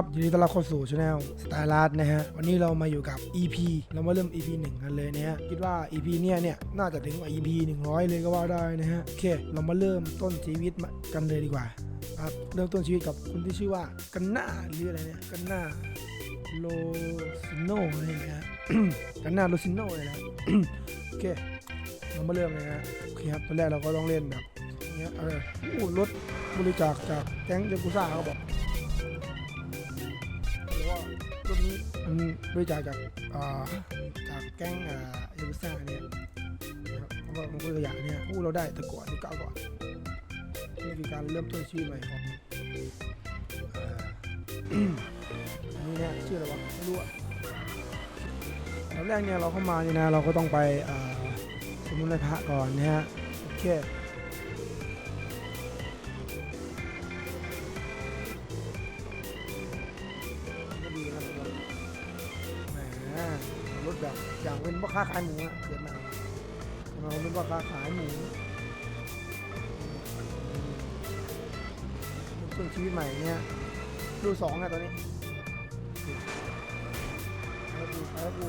ครับยินดีต้อนรับเข้าสู่ช anel สไตล์ลาร์นะฮะวันนี้เรามาอยู่กับ EP เรามาเริ่ม EP 1 กันเลยนะฮะคิดว่า EP เนี้ยเนี่ยน่าจะถึงกว่า EP 100 เลยก็ว่าได้นะฮะโอเค เรามาเริ่มต้นชีวิตกันเลยดีกว่าครับเริ่มต้นชีวิตกับคนที่ชื่อว่ากันนาหรืออะไรเนี่ยกันนาโลซิโนอะไรนะฮะกันนาโลซิโนเลยนะโอเคเรามาเริ่มเลยนะโอเคครับตอนแรกเราก็ต้องเล่นแบบเนี้ยเออรถบริจาคจากแก๊งเดกูซ่าเขาบอก รุ่นนี้มันบริจาคจากาจากแก๊งอ่าเอลซ่าเนี่ยนะครับเพราะว่ามันก็ตัวอย่างเนี่ยอู้เราได้แต่ก่อนที่เก่าก่อนนี่คือการเริ่มต้นชีวิตใหม่ของอันนี้เนี่ยชื่ออะไรวะไม่รู้อะตอนแรกเนี่ยเราเข้ามาเนี่ยนะเราก็ต้องไปสมุนไพระก่อนนะฮะโอเค แบบอย่างเป็นพ่อค้าขายหมูอะเกิดมาเราเป็นพ่อค้าขายหมูช่วงชีวิตใหม่เนี่ยดูสองอะตอนนี้แล้วกูแล้วกู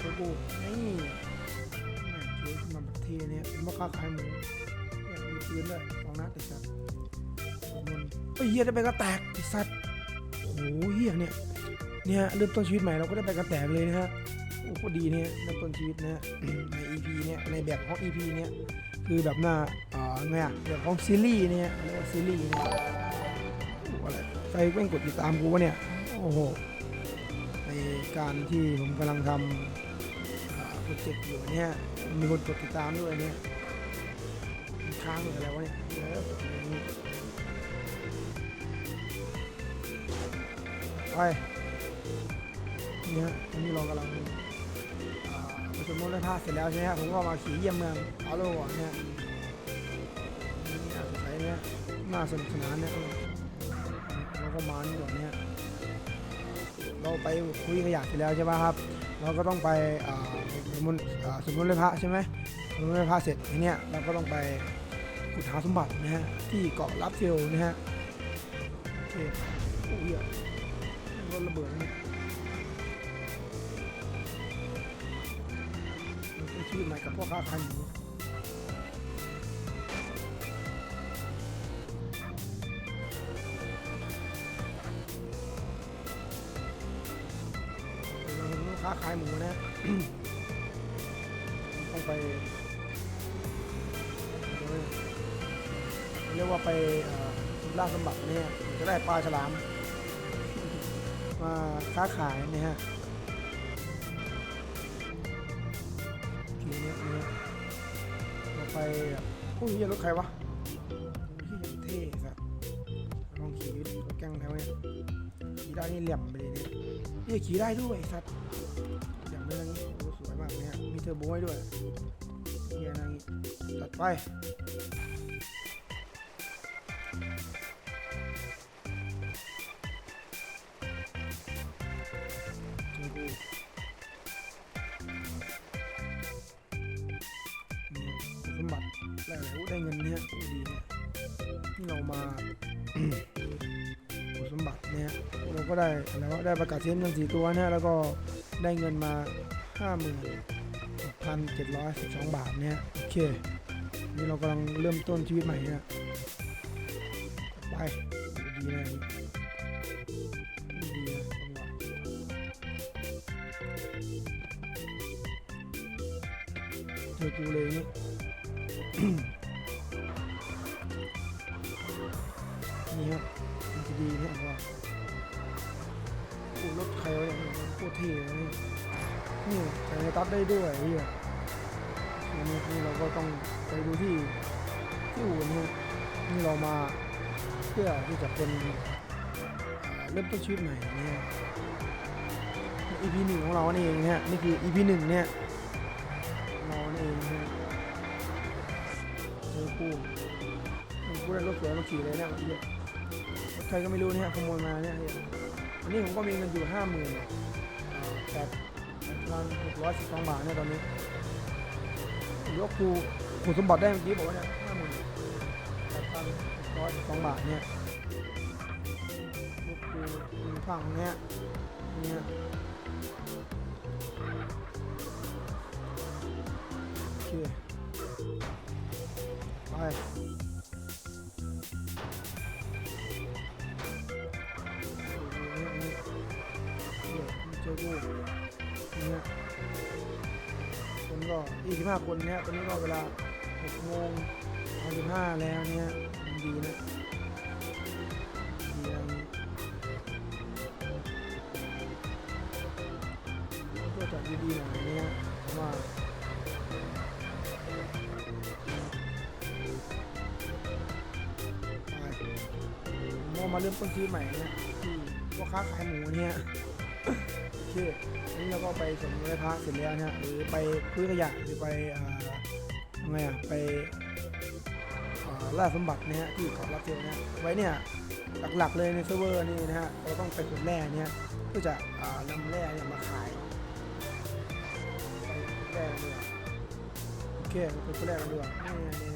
ช่วยกูนี่แม่ช่วยขึ้นมาแบบเทเนี่ยเป็นพ่อค้าขายหมูเนี่ยมีปืนด้วยสองนัดไอ้สัตว์มันไอ้เหี้ยได้ไปก็แตกไอ้สัตว์โอ้โหเฮี้ยเนี่ยเนี่ยเริ่มต้นชีวิตใหม่เราก็ได้ไปกระแตกเลยนะฮะ อ้โหดีเนี่ยเริ่มต้นชีวิตนะฮะใน EP เนี่ยในแบบของ EP เนี่ยคือแบบหน้าอ่าไงอะแบบของซีรีส์เนี่ยเรียกว่าซีรีส์เนี่ยโอ้อะไรใครแม่งกดติดตามกูวะเนี่ยโอ้โหในการที่ผมกำลังทำโปรเจกต์อยู่เนี่ยมีคนกดติดตามด้วยเนี่ยมันค้างหรืออะไรวะเนี่ยเยอย่างนี้ไปเนี่ยวันนี้เรากำลังาประชุมโน้ตได้ภาเสร็จแล้วใช่ไหมครับผมก็มาขี่เยี่ยมเมืองเอาโลก่อนเนี่ยนี่อาศัยเนี่ยน่าสนุกสนานเนี่ยเราก็มานี่ก่อนเนี่ยเราไปคุยขยะเสร็จแล้วใช่ไหมครับ เราก็ต้องไปสมุนอ่าสมุนเลยพระใช่ไหมสมุนเลยพระเสร็จทีเนี้ยเราก็ต้องไปขุดหาสมบัตินะฮะที่เกาะลับเทลนะฮะโอเคโอ้ยรถระเบิดนี่ ชีพใหม่กับพ่อค้าขายหมูนลูกค้าขายหมูนะต้องไปเรียกว่าไปล่าสมบัติเนี่ยจะได้ปลาฉลามมาค้าขายเนะฮะ ไปแบบผู้ยรถใครวะโอ้ยเท่สัสลองขี่รถแกงแล้วเนี่ยขี่ได้นี่เหลี่ยมไปเลยเนี่ยนี่ขี่ได้ด้วยสัตว์เหลี่ยมเลยนะนี่โอ้สวยมากเลยฮะมีเทอร์โบให้ด้วยเฮียนางตัดไป ก็ได้อะไรวะได้ประกาศเสียเงินสี่ตัวเนี่ยแล้วก็ได้เงินมาห้าหมื่นพันเจ็ดร้อยสิบสองบาทเนี่ยโอเคนี่เรากำลังเริ่มต้นชีวิตใหม่เนี่ยไปดีนะนี่ดีนะจังหวะเจอกูเลยนี่นี่ครับมันจะดีเนี่ย เนี่ยโคตรเท่เลยนี่นี่ใส่ในตัดได้ด้วยเฮียอันนี้นี่เราก็ต้องไปดูที่ที่อู่นี่นี่เรามาเพื่อที่จะเป็นเริ่มต้นชีวิตใหม่เนี่ย EP หนึ่งของเรานี่เองเนี่ยนี่คือ EP หนึ่งเนี่ยเรานี่เองนะเจอกูกูได้รถสวยมาขี่เลยเนี่ยเหี้ยรใครก็ไม่รู้เนี่ยขโมยมาเนี่ยเหี้ยอันนี้ผมก็มีเงินอยู่ห้าหมื่น แปดพันหกร้อยสิบสองบาทเนี่ยตอนนี้ยกกูกูสมบัติได้เมื่อกี้บอกว่าเนี่ยห้าหมื่นแปดพันหกร้อยสิบสองบาทเนี่ยยกกูมีฝั่งเนี้ยเนี่ยโอเคไป กูเนี่ยคนก็ยี่สิบห้าคนเนี่ยตอนนี้ก็เวลาหกโมงสิบห้าแล้วเนี่ยมันดีนะดีอะไรก็จะดีๆหน่อยเนี่ยเพราะว่ามก็มาเริ่มต้นชีวิตใหม่เนี่ยที่พ่อค้าขายหมูเนี่ย คอันนี้เราก็ไปสมไหว้พระเสร็จแล้วเนี่ยหรือไปพื้นขยะหรือไปอ่ายังไงอะไปล่าสมบัตินะฮะที่เกาะรับเทลนะฮะไว้เนี่ยหลักๆเลยในเซิร์ฟเวอร์นี่นะฮะเราต้องไปขุดแร่เนี่ยเพื่อจะนำแร่เนี่ยมาขายไปแร่กันดีกว่าโอเคไปขุดแร่กันดีกว่านี่นี่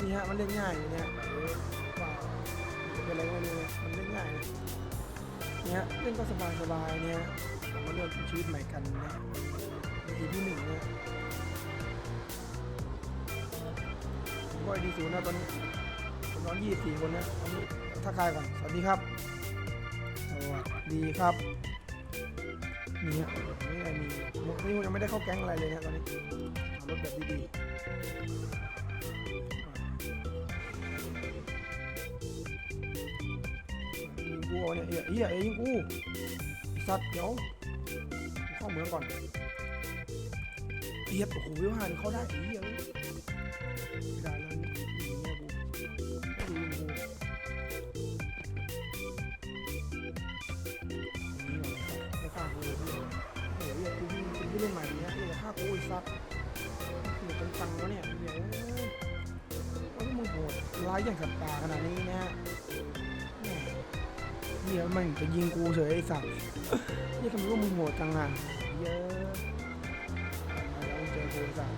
นี่ฮะมันเล่นง่ายอย่างเนี้ยหรือว่าจะเป็นอะไรก็ไม่รู้เนี่ยมันเล่นง่ายนะ เนี่ยเล่นก็สบายๆเนี่ยเรามาเริ่มชีวิตใหม่กันนะใน EP หนึ่งเนี่ยผมก็ดีศูนย์นะตอนนี้ผมนอนยี่สี่คนนะตอนนี้ทักทายก่อนสวัสดีครับสวัสดีครับนี่ฮะไม่ได้มีนี่ยังไม่ได้เข้าแก๊งอะไรเลยนะตอนนี้รถแบบดีๆ เอี้ยเหี้ยเหี้ยเอ้ยิงกูสัตว์เดี๋ยวเข้าเมืองก่อนเหี้ยโอ้โหวิวหานเข้าได้ไอ้เหี้ยเอ้ยไม่ได้แล้วนี่ยิงเนี่ยกูไม่ดูยิงกูเหรอไม่ฆ่ากูเลยพี่เป็นผู้เล่นใหม่เนี่ยเหี้ยฆ่ากูไอ้สัตว์เหี้ยเป็นตังค์วะเนี่ยเหี้ยเอ้ยโอ้ยมึงโหดร้ายอย่างสัตว์ป่าขนาดนี้นะฮะ หี้ยมันจะยิงกูเฉยไอ้สัตว์เหี้ยทำไมว่ามึงโหดจังอะเยอะมาแล้วเจอกูสัตว์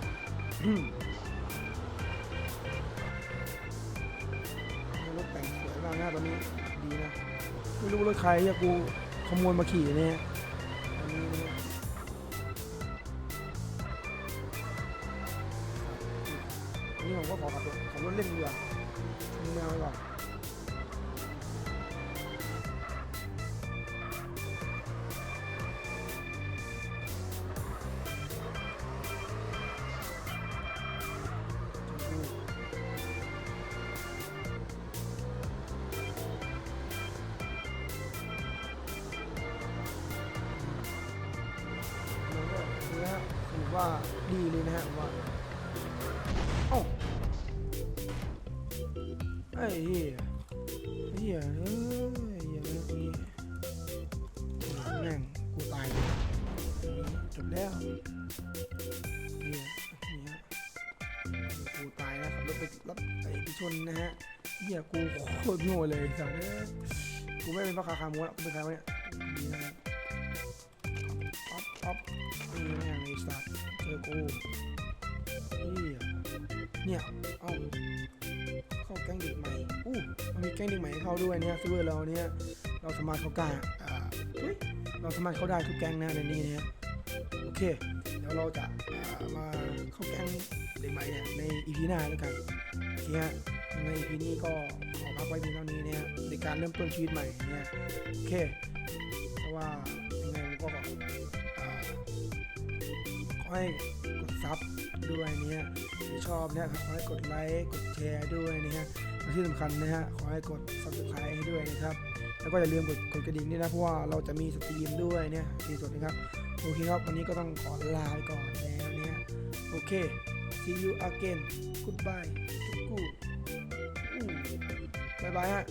รถแต่งสวยมากนะตอนนี้ดีนะไม่รู้รถใครอะกูขโมยมาขี่เนี่ยตอนนี้เนี่ยอันนี้ผมก็ขอขับรถขับรถเล่นดีกว่ามึงแมวไปก่อน ว่าดีเลยนะฮะว่าโอ้ไอ้เหี้ยเหี้ยเอ้ยเหี้ยเอ้ยนี่แม่งกูตายเลยจบแล้วเหี้ยนี่ฮะกูตายนะขับรถไปรับไอ้ไปชนนะฮะเหี้ยกูโคตรโง่เลยสัตว์เอ้ยกูไม่เป็นพ่อค้าขาหมูแล้วกูเป็นใครวะเนี่ย เนี่ย เอ้าเข้าแก๊งเด็กใหม่อู้มันมีแก๊งเด็กใหม่ให้เข้าด้วยเนี่ยซื้อเราเนี่ย เราสามารถเข้ากล้าอ่าเฮ้ยเราสามารถเข้าได้ทุกแก๊งนะในนี้เนี่ยโอเค เดี๋ยวเราจะอ่ามาเข้าแก๊งเด็กใหม่เนี่ยใน EP หน้าแล้วกันโอเคฮะใน EP นี้ก็ขอพักไว้เพียงเท่านี้เนี่ยในการเริ่มต้นชีวิตใหม่เนี่ยโอเคเพราะว่ายังไงผมก็ขอ ให้กดซับด้วยเนี่ยถ้าชอบเนี่ยขอให้กดไลค์กดแชร์ด้วยนะฮะและที่สำคัญนะฮะขอให้กด subscribe ให้ด้วยนะครับแล้วก็อย่าลืมกดกดกระดิ่งด้วยนะเพราะว่าเราจะมีสตรีมด้วยเนี่ยทีสดนะครับโอเคครับวันนี้ก็ต้องขอลาไปก่อนแล้วเนี่ยโอเค see you again goodbye จุ๊กกูอู้บายบายฮะ